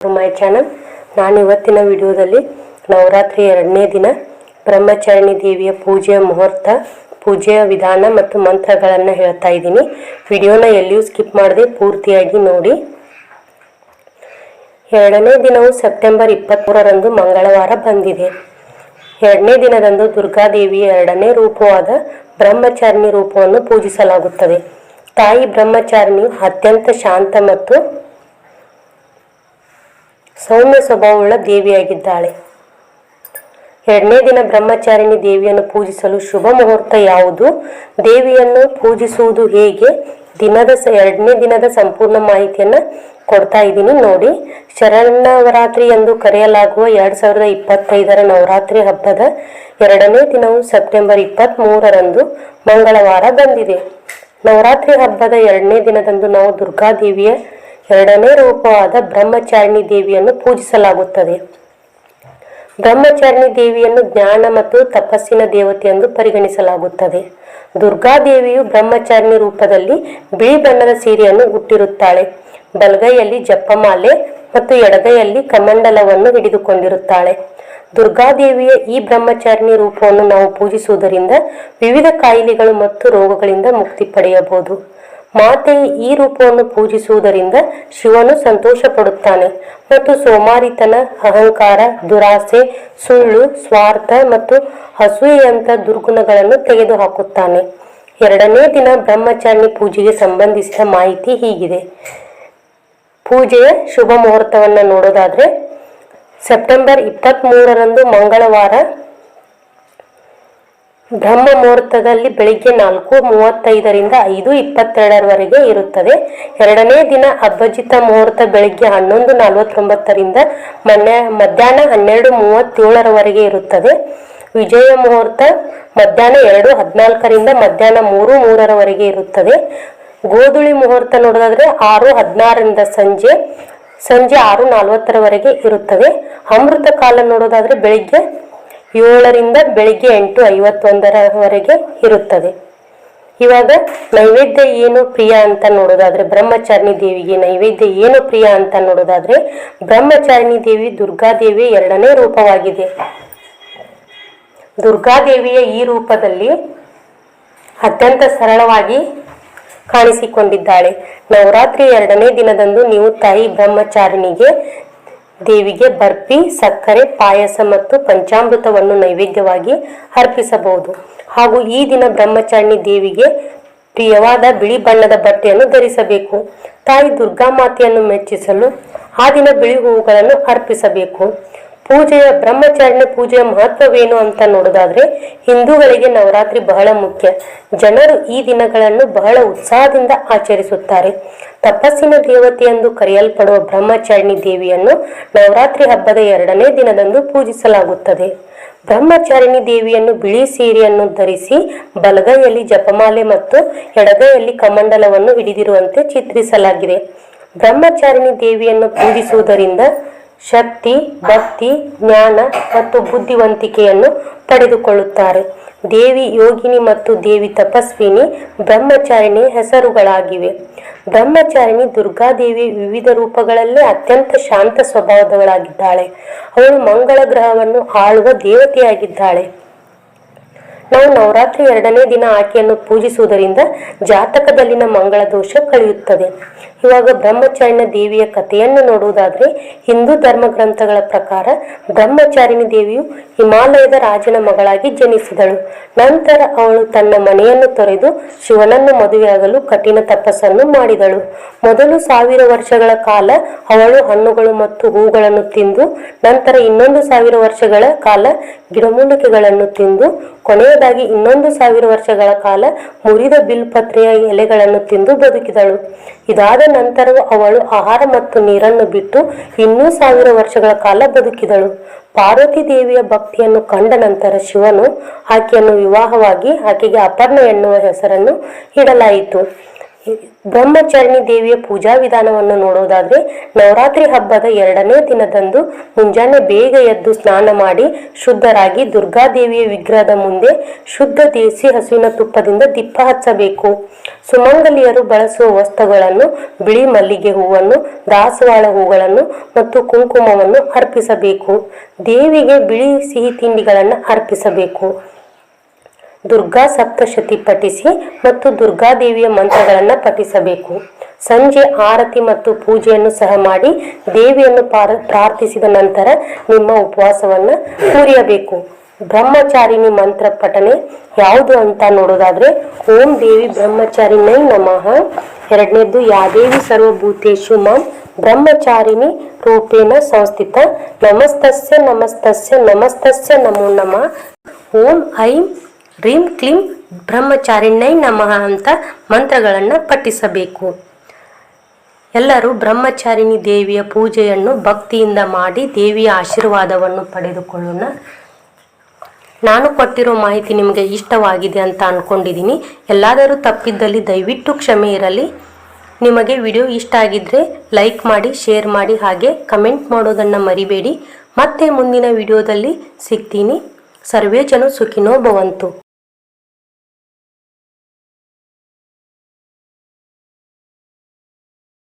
My channel ನಾನು ಇವತ್ತಿನ ವಿಡಿಯೋದಲ್ಲಿ ನವರಾತ್ರಿ ಎರಡನೇ ದಿನ ಬ್ರಹ್ಮಚಾರಿಣಿ ದೇವಿಯ ಪೂಜೆಯ ಮುಹೂರ್ತ, ಪೂಜೆಯ ವಿಧಾನ ಮತ್ತು ಮಂತ್ರಗಳನ್ನು ಹೇಳ್ತಾ ಇದ್ದೀನಿ. ವಿಡಿಯೋನ ಎಲ್ಲಿಯೂ ಸ್ಕಿಪ್ ಮಾಡದೆ ಪೂರ್ತಿಯಾಗಿ ನೋಡಿ. ಎರಡನೇ ದಿನವು ಸೆಪ್ಟೆಂಬರ್ ಇಪ್ಪತ್ತ್ಮೂರರಂದು ಮಂಗಳವಾರ ಬಂದಿದೆ. ಎರಡನೇ ದಿನದಂದು ದುರ್ಗಾದೇವಿಯ ಎರಡನೇ ರೂಪವಾದ ಬ್ರಹ್ಮಚಾರಿಣಿ ರೂಪವನ್ನು ಪೂಜಿಸಲಾಗುತ್ತದೆ. ತಾಯಿ ಬ್ರಹ್ಮಚಾರಿಣಿಯು ಅತ್ಯಂತ ಶಾಂತ ಮತ್ತು ಸೌಮ್ಯ ಸ್ವಭಾವವುಳ್ಳ ದೇವಿಯಾಗಿದ್ದಾಳೆ. ಎರಡನೇ ದಿನ ಬ್ರಹ್ಮಚಾರಿಣಿ ದೇವಿಯನ್ನು ಪೂಜಿಸಲು ಶುಭ ಮುಹೂರ್ತ ಯಾವುದು? ದೇವಿಯನ್ನು ಪೂಜಿಸುವುದು ಹೇಗೆ? ದಿನದ ಎರಡನೇ ದಿನದ ಸಂಪೂರ್ಣ ಮಾಹಿತಿಯನ್ನು ಕೊಡ್ತಾ ಇದ್ದೀನಿ ನೋಡಿ. ಶರಣವರಾತ್ರಿ ಎಂದು ಕರೆಯಲಾಗುವ ಎರಡು ಸಾವಿರದ ಇಪ್ಪತ್ತೈದರ ನವರಾತ್ರಿ ಹಬ್ಬದ ಎರಡನೇ ದಿನವು ಸೆಪ್ಟೆಂಬರ್ ಇಪ್ಪತ್ತ್ ಮೂರರಂದು ಮಂಗಳವಾರ ಬಂದಿದೆ. ನವರಾತ್ರಿ ಹಬ್ಬದ ಎರಡನೇ ದಿನದಂದು ನಾವು ದುರ್ಗಾದೇವಿಯ ಎರಡನೇ ರೂಪವಾದ ಬ್ರಹ್ಮಚಾರಿಣಿ ದೇವಿಯನ್ನು ಪೂಜಿಸಲಾಗುತ್ತದೆ. ಬ್ರಹ್ಮಚಾರಿಣಿ ದೇವಿಯನ್ನು ಜ್ಞಾನ ಮತ್ತು ತಪಸ್ಸಿನ ದೇವತೆ ಎಂದು ಪರಿಗಣಿಸಲಾಗುತ್ತದೆ. ದುರ್ಗಾದೇವಿಯು ಬ್ರಹ್ಮಚಾರಿಣಿ ರೂಪದಲ್ಲಿ ಬಿಳಿ ಬಣ್ಣದ ಸೀರೆಯನ್ನು ಹುಟ್ಟಿರುತ್ತಾಳೆ ಬಲಗೈಯಲ್ಲಿ ಜಪಮಾಲೆ ಮತ್ತು ಎಡಗೈಯಲ್ಲಿ ಕಮಂಡಲವನ್ನು ಹಿಡಿದುಕೊಂಡಿರುತ್ತಾಳೆ. ದುರ್ಗಾದೇವಿಯ ಈ ಬ್ರಹ್ಮಚಾರಿಣಿ ರೂಪವನ್ನು ನಾವು ಪೂಜಿಸುವುದರಿಂದ ವಿವಿಧ ಕಾಯಿಲೆಗಳು ಮತ್ತು ರೋಗಗಳಿಂದ ಮುಕ್ತಿ ಪಡೆಯಬಹುದು. ಮಾತೆಯ ಈ ರೂಪವನ್ನು ಪೂಜಿಸುವುದರಿಂದ ಶಿವನು ಸಂತೋಷ ಪಡುತ್ತಾನೆ ಮತ್ತು ಸೋಮಾರಿತನ, ಅಹಂಕಾರ, ದುರಾಸೆ, ಸುಳ್ಳು, ಸ್ವಾರ್ಥ ಮತ್ತು ಹಸುವೆಯಂತ ದುರ್ಗುಣಗಳನ್ನು ತೆಗೆದುಹಾಕುತ್ತಾನೆ. ಎರಡನೇ ದಿನ ಬ್ರಹ್ಮಚಾರಿಣಿ ಪೂಜೆಗೆ ಸಂಬಂಧಿಸಿದ ಮಾಹಿತಿ ಹೀಗಿದೆ. ಪೂಜೆಯ ಶುಭ ಮುಹೂರ್ತವನ್ನು ನೋಡೋದಾದ್ರೆ, ಸೆಪ್ಟೆಂಬರ್ ಇಪ್ಪತ್ತ್ ಮಂಗಳವಾರ ಬ್ರಹ್ಮ ಮುಹೂರ್ತದಲ್ಲಿ ಬೆಳಿಗ್ಗೆ ನಾಲ್ಕು, ಮೂವತ್ತೈದರಿಂದ ಐದು, ಇಪ್ಪತ್ತೆರಡರವರೆಗೆ ಇರುತ್ತದೆ. ಎರಡನೇ ದಿನ ಅಭಜಿತ ಮುಹೂರ್ತ ಬೆಳಿಗ್ಗೆ ಹನ್ನೊಂದು, ನಲವತ್ತೊಂಬತ್ತರಿಂದ ಮನ್ಯ, ಮಧ್ಯಾಹ್ನ ಹನ್ನೆರಡು, ಮೂವತ್ತೇಳರವರೆಗೆ ಇರುತ್ತದೆ. ವಿಜಯ ಮುಹೂರ್ತ ಮಧ್ಯಾಹ್ನ ಎರಡು, ಹದಿನಾಲ್ಕರಿಂದ ಮಧ್ಯಾಹ್ನ ಮೂರು, ಮೂರರವರೆಗೆ ಇರುತ್ತದೆ. ಗೋಧುಳಿ ಮುಹೂರ್ತ ನೋಡೋದಾದ್ರೆ ಆರು, ಹದಿನಾರರಿಂದ ಸಂಜೆ ಸಂಜೆ ಆರು, ನಲವತ್ತರವರೆಗೆ ಇರುತ್ತದೆ. ಅಮೃತ ಕಾಲ ನೋಡೋದಾದ್ರೆ ಬೆಳಿಗ್ಗೆ ಏಳರಿಂದ ಬೆಳಿಗ್ಗೆ ಎಂಟು ಐವತ್ತೊಂದರವರೆಗೆ ಇರುತ್ತದೆ. ಇವಾಗ ನೈವೇದ್ಯ ಏನು ಪ್ರಿಯ ಅಂತ ನೋಡೋದಾದ್ರೆ ಬ್ರಹ್ಮಚಾರಿಣಿ ದೇವಿಗೆ ನೈವೇದ್ಯ ಏನು ಪ್ರಿಯ ಅಂತ ನೋಡೋದಾದ್ರೆ ಬ್ರಹ್ಮಚಾರಿಣಿ ದೇವಿ ದುರ್ಗಾದೇವಿ ಎರಡನೇ ರೂಪವಾಗಿದೆ. ದುರ್ಗಾದೇವಿಯ ಈ ರೂಪದಲ್ಲಿ ಅತ್ಯಂತ ಸರಳವಾಗಿ ಕಾಣಿಸಿಕೊಂಡಿದ್ದಾಳೆ. ನವರಾತ್ರಿ ಎರಡನೇ ದಿನದಂದು ನೀವು ತಾಯಿ ಬ್ರಹ್ಮಚಾರಿಣಿಗೆ ದೇವಿಗೆ ಬರ್ಫಿ ಸಕ್ಕರೆ, ಪಾಯಸ ಮತ್ತು ಪಂಚಾಮೃತವನ್ನು ನೈವೇದ್ಯವಾಗಿ ಅರ್ಪಿಸಬಹುದು. ಹಾಗೂ ಈ ದಿನ ಬ್ರಹ್ಮಚಾರಿಣಿ ದೇವಿಗೆ ಪ್ರಿಯವಾದ ಬಿಳಿ ಬಣ್ಣದ ಬಟ್ಟೆಯನ್ನು ಧರಿಸಬೇಕು. ತಾಯಿ ದುರ್ಗಾ ಮಾತೆಯನ್ನು ಮೆಚ್ಚಿಸಲು ಆ ದಿನ ಬಿಳಿ ಹೂವುಗಳನ್ನು ಅರ್ಪಿಸಬೇಕು. ಪೂಜೆಯ ಬ್ರಹ್ಮಚಾರಿಣಿ ಪೂಜೆಯ ಮಹತ್ವವೇನು ಅಂತ ನೋಡೋದಾದ್ರೆ ಹಿಂದೂಗಳಿಗೆ ನವರಾತ್ರಿ ಬಹಳ ಮುಖ್ಯ. ಜನರು ಈ ದಿನಗಳನ್ನು ಬಹಳ ಉತ್ಸಾಹದಿಂದ ಆಚರಿಸುತ್ತಾರೆ. ತಪಸ್ಸಿನ ದೇವತೆ ಎಂದು ಕರೆಯಲ್ಪಡುವ ಬ್ರಹ್ಮಚಾರಿಣಿ ದೇವಿಯನ್ನು ನವರಾತ್ರಿ ಹಬ್ಬದ ಎರಡನೇ ದಿನದಂದು ಪೂಜಿಸಲಾಗುತ್ತದೆ. ಬ್ರಹ್ಮಚಾರಿಣಿ ದೇವಿಯನ್ನು ಬಿಳಿ ಸೀರೆಯನ್ನು ಧರಿಸಿ ಬಲಗೈಯಲ್ಲಿ ಜಪಮಾಲೆ ಮತ್ತು ಎಡಗೈಯಲ್ಲಿ ಕಮಂಡಲವನ್ನು ಹಿಡಿದಿರುವಂತೆ ಚಿತ್ರಿಸಲಾಗಿದೆ. ಬ್ರಹ್ಮಚಾರಿಣಿ ದೇವಿಯನ್ನು ಪೂಜಿಸುವುದರಿಂದ ಶಕ್ತಿ, ಭಕ್ತಿ, ಜ್ಞಾನ ಮತ್ತು ಬುದ್ಧಿವಂತಿಕೆಯನ್ನು ಪಡೆದುಕೊಳ್ಳುತ್ತಾರೆ. ದೇವಿ ಯೋಗಿನಿ ಮತ್ತು ದೇವಿ ತಪಸ್ವಿನಿ ಬ್ರಹ್ಮಚಾರಿಣಿ ಹೆಸರುಗಳಾಗಿವೆ. ಬ್ರಹ್ಮಚಾರಿಣಿ ದುರ್ಗಾದೇವಿ ವಿವಿಧ ರೂಪಗಳಲ್ಲೇ ಅತ್ಯಂತ ಶಾಂತ ಸ್ವಭಾವದವಳಾಗಿದ್ದಾಳೆ. ಅವಳು ಮಂಗಳ ಗ್ರಹವನ್ನು ಆಳುವ ದೇವತೆಯಾಗಿದ್ದಾಳೆ. ನಾವು ನವರಾತ್ರಿ ಎರಡನೇ ದಿನ ಆಕೆಯನ್ನು ಪೂಜಿಸುವುದರಿಂದ ಜಾತಕದಲ್ಲಿನ ಮಂಗಳ ದೋಷ ಕಳೆಯುತ್ತದೆ. ಇವಾಗ ಬ್ರಹ್ಮಚಾರಿಣ ದೇವಿಯ ಕಥೆಯನ್ನು ನೋಡುವುದಾದ್ರೆ ಹಿಂದೂ ಧರ್ಮ ಗ್ರಂಥಗಳ ಪ್ರಕಾರ ಬ್ರಹ್ಮಚಾರಿಣಿ ದೇವಿಯು ಹಿಮಾಲಯದ ರಾಜನ ಮಗಳಾಗಿ ಜನಿಸಿದಳು. ನಂತರ ಅವಳು ತನ್ನ ಮನೆಯನ್ನು ತೊರೆದು ಶಿವನನ್ನು ಮದುವೆಯಾಗಲು ಕಠಿಣ ತಪಸ್ಸನ್ನು ಮಾಡಿದಳು. ಮೊದಲು ಸಾವಿರ ವರ್ಷಗಳ ಕಾಲ ಅವಳು ಹಣ್ಣುಗಳು ಮತ್ತು ಹೂಗಳನ್ನು ತಿಂದು, ನಂತರ ಇನ್ನೊಂದು ಸಾವಿರ ವರ್ಷಗಳ ಕಾಲ ಗಿಡಮೂಲಿಕೆಗಳನ್ನು ತಿಂದು ಕೊನೆಯದಾಗಿ ಇನ್ನೊಂದು ಸಾವಿರ ವರ್ಷಗಳ ಕಾಲ ಮುರಿದ ಬಿಲ್ಪತ್ರೆಯ ಎಲೆಗಳನ್ನು ತಿಂದು ಬದುಕಿದಳು. ಇದಾದ ನಂತರವೂ ಅವಳು ಆಹಾರ ಮತ್ತು ನೀರನ್ನು ಬಿಟ್ಟು ಇನ್ನೂ ಸಾವಿರ ವರ್ಷಗಳ ಕಾಲ ಬದುಕಿದಳು. ಪಾರ್ವತಿ ದೇವಿಯ ಭಕ್ತಿಯನ್ನು ಕಂಡ ನಂತರ ಶಿವನು ಆಕೆಯನ್ನು ವಿವಾಹವಾಗಿ ಆಕೆಗೆ ಅಪರ್ಣ ಎನ್ನುವ ಹೆಸರನ್ನು ಇಡಲಾಯಿತು. ಬ್ರಹ್ಮಚಾರಿಣಿ ದೇವಿಯ ಪೂಜಾ ವಿಧಾನವನ್ನು ನೋಡೋದಾದ್ರೆ ನವರಾತ್ರಿ ಹಬ್ಬದ ಎರಡನೇ ದಿನದಂದು ಮುಂಜಾನೆ ಬೇಗ ಎದ್ದು ಸ್ನಾನ ಮಾಡಿ ಶುದ್ಧರಾಗಿ ದುರ್ಗಾದೇವಿಯ ವಿಗ್ರಹದ ಮುಂದೆ ಶುದ್ಧ ದೇಸಿ ಹಸುವಿನ ತುಪ್ಪದಿಂದ ದಿಪ್ಪ ಹಚ್ಚಬೇಕು. ಸುಮಂಗಲಿಯರು ಬಳಸುವ ವಸ್ತುಗಳನ್ನು ಬಿಳಿ ಮಲ್ಲಿಗೆ ಹೂವನ್ನು, ದಾಸವಾಳ ಹೂಗಳನ್ನು ಮತ್ತು ಕುಂಕುಮವನ್ನು ಅರ್ಪಿಸಬೇಕು. ದೇವಿಗೆ ಬಿಳಿ ಸಿಹಿ ತಿಂಡಿಗಳನ್ನು ಅರ್ಪಿಸಬೇಕು. ದುರ್ಗಾ ಸಪ್ತಶತಿ ಪಠಿಸಿ ಮತ್ತು ದುರ್ಗಾದೇವಿಯ ಮಂತ್ರಗಳನ್ನು ಪಠಿಸಬೇಕು. ಸಂಜೆ ಆರತಿ ಮತ್ತು ಪೂಜೆಯನ್ನು ಸಹ ಮಾಡಿ ದೇವಿಯನ್ನು ಪಾರ, ಪ್ರಾರ್ಥಿಸಿದ ನಂತರ ನಿಮ್ಮ ಉಪವಾಸವನ್ನು ಕುರಿಯಬೇಕು. ಬ್ರಹ್ಮಚಾರಿಣಿ ಮಂತ್ರ ಪಠನೆ ಯಾವುದು ಅಂತ ನೋಡೋದಾದ್ರೆ, ಓಂ ದೇವಿ ಬ್ರಹ್ಮಚಾರಿಣೈ ನಮಃ. ಎರಡನೇದು ಯಾದೇವಿ ಸರ್ವಭೂತೇಶು ಮಾಂ ಬ್ರಹ್ಮಚಾರಿಣಿ ರೂಪೇಣ ಸಂಸ್ಥಿತ. ನಮಸ್ತಸ್ಯ ನಮಸ್ತಸ್ಯ ನಮಸ್ತಸ್ಯ ನಮೋ ನಮಃ. ಓಂ ಐಂ ರೀಂ ಕ್ಲೀಂ ಬ್ರಹ್ಮಚಾರಿಣ್ಯೈ ನಮಃ ಅಂತ ಮಂತ್ರಗಳನ್ನು ಪಠಿಸಬೇಕು. ಎಲ್ಲರೂ ಬ್ರಹ್ಮಚಾರಿಣಿ ದೇವಿಯ ಪೂಜೆಯನ್ನು ಭಕ್ತಿಯಿಂದ ಮಾಡಿ ದೇವಿಯ ಆಶೀರ್ವಾದವನ್ನು ಪಡೆದುಕೊಳ್ಳೋಣ. ನಾನು ಕೊಟ್ಟಿರೋ ಮಾಹಿತಿ ನಿಮಗೆ ಇಷ್ಟವಾಗಿದೆ ಅಂತ ಅಂದ್ಕೊಂಡಿದ್ದೀನಿ ಎಲ್ಲಾದರೂ ತಪ್ಪಿದ್ದಲ್ಲಿ ದಯವಿಟ್ಟು ಕ್ಷಮೆ ಇರಲಿ. ನಿಮಗೆ ವಿಡಿಯೋ ಇಷ್ಟ ಆಗಿದ್ದರೆ ಲೈಕ್ ಮಾಡಿ, ಶೇರ್ ಮಾಡಿ ಹಾಗೆ ಕಮೆಂಟ್ ಮಾಡೋದನ್ನು ಮರಿಬೇಡಿ. ಮತ್ತೆ ಮುಂದಿನ ವಿಡಿಯೋದಲ್ಲಿ ಸಿಗ್ತೀನಿ. ಸರ್ವೇ ಜನ ಸುಖಿನೋ ಭವಂತು.